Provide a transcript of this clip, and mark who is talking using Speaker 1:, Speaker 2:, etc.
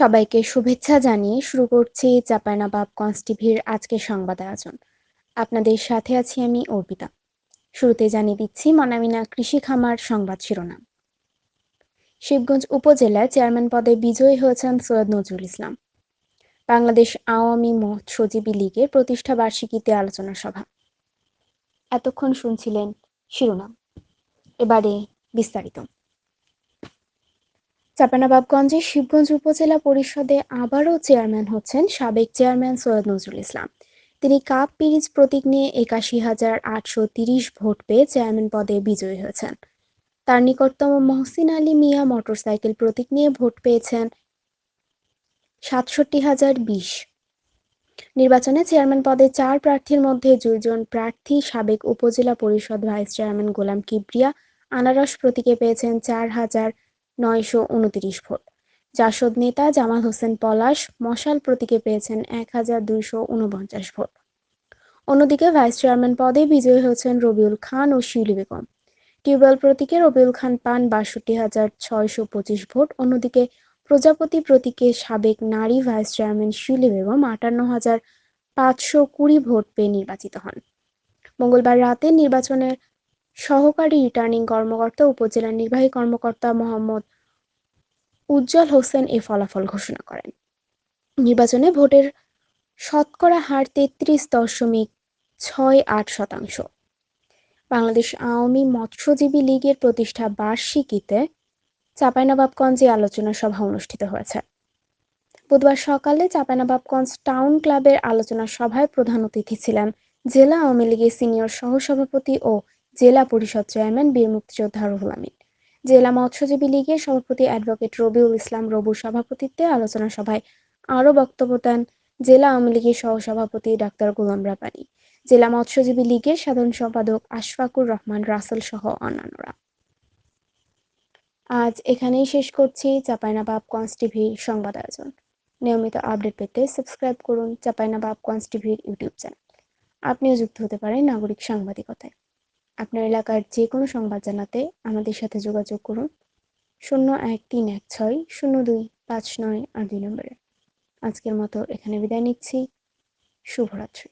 Speaker 1: সবাইকে শুভেচ্ছা জানিয়ে শুরু করছি চাঁপাইনবাব কন্স টিভির আজকের সংবাদ আয়োজন। আপনাদের সাথে আছি আমি অর্পিতা। শুরুতে জানিয়ে দিচ্ছি মনামিনা কৃষি খামার সংবাদ শিরোনাম। শিবগঞ্জ উপজেলায় চেয়ারম্যান পদে বিজয়ী হয়েছেন সৈয়দ নজরুল ইসলাম। বাংলাদেশ আওয়ামী মৎস্যজীবী লীগের প্রতিষ্ঠা বার্ষিকীতে আলোচনা সভা। এতক্ষণ শুনছিলেন শিরোনাম। এবারে বিস্তারিত। চাঁপাইনবাবগঞ্জের শিবগঞ্জ উপজেলা পরিষদে আবারও চেয়ারম্যান হচ্ছেন সাবেক চেয়ারম্যান সৈয়দ নজরুল ইসলাম। তিনি কাপ পিরিজ প্রতীক নিয়ে একাশি হাজার আটশো তিরিশ ভোট পেয়ে চেয়ারম্যান পদে বিজয়ী হয়েছেন। তার নিকটতম মহসিন আলী মিয়া মোটরসাইকেল প্রতীক নিয়ে ভোট পেয়েছেন সাতষট্টি হাজার বিশ। নির্বাচনে চেয়ারম্যান পদে চার প্রার্থীর মধ্যে দুইজন প্রার্থী সাবেক উপজেলা পরিষদ ভাইস চেয়ারম্যান গোলাম কিবরিয়া, আনারস প্রতীকে পেয়েছেন চার হাজার নয়শো উনত্রিশ ভোট। জাসদ নেতা জামাল হোসেন পলাশ মশাল প্রতীকে পেয়েছেন এক হাজার দুইশো উনপঞ্চাশ ভোট। অন্যদিকে ভাইস চেয়ারম্যান পদে বিজয়ী হয়েছেন রবিউল খান ও শিউলি বেগম। টিউবওয়েল প্রতীকে রবিউল খান পান বাষট্টি হাজার ছয়শো পঁচিশ ভোট। অন্যদিকে প্রজাপতি প্রতীকে সাবেক নারী ভাইস চেয়ারম্যান শিউলি বেগম আটান্ন হাজার পাঁচশো কুড়ি ভোট পেয়ে নির্বাচিত হন। মঙ্গলবার রাতে নির্বাচনের সহকারী রিটার্নিং কর্মকর্তা, উপজেলা নির্বাহী কর্মকর্তা মোহাম্মদ উজ্জ্বল হোসেন এ ফলাফল ঘোষণা করেন। নির্বাচনে ভোটের শতকরা হার তেত্রিশ দশমিক ছয় আট শতাংশ। বাংলাদেশ আওয়ামী মৎস্যজীবী লীগের প্রতিষ্ঠা বার্ষিকীতে চাঁপাইনবাবগঞ্জে আলোচনা সভা অনুষ্ঠিত হয়েছে। বুধবার সকালে চাঁপাইনবাবগঞ্জ টাউন ক্লাবের আলোচনা সভায় প্রধান অতিথি ছিলেন জেলা আওয়ামী লীগের সিনিয়র সহসভাপতি ও জেলা পরিষদ চেয়ারম্যান বীর মুক্তিযোদ্ধা রুহুল আমিন। জেলা মৎস্যজীবী লীগের সভাপতি অ্যাডভোকেট রবিউল ইসলাম রবুর সভাপতিত্বে আলোচনা সভায় আরও বক্তব্য দেন জেলা আওয়ামী লীগের সহসভাপতি ডাক্তার গোলাম রাব্বানী। জেলা মৎস্যজীবী লীগের সাধারণ সম্পাদক আশফাকুর রহমান রাসেল সহ অন্যান্যরা। আজ এখানেই শেষ করছি চাপাইনাবাব কনস টিভির সংবাদ আয়োজন। নিয়মিত আপডেট পেতে সাবস্ক্রাইব করুন চাপাইনাবাব কনস টিভির ইউটিউব চ্যানেল। আপনিও যুক্ত হতে পারেন নাগরিক সাংবাদিকতায়। আপনার এলাকার যে কোনো সংবাদ জানাতে আমাদের সাথে যোগাযোগ করুন। শূন্য এক তিন এক ছয়, শূন্য দুই পাঁচ নয় আট দুই নম্বরে। আজকের মতো এখানে বিদায় নিচ্ছি। শুভরাত্রি।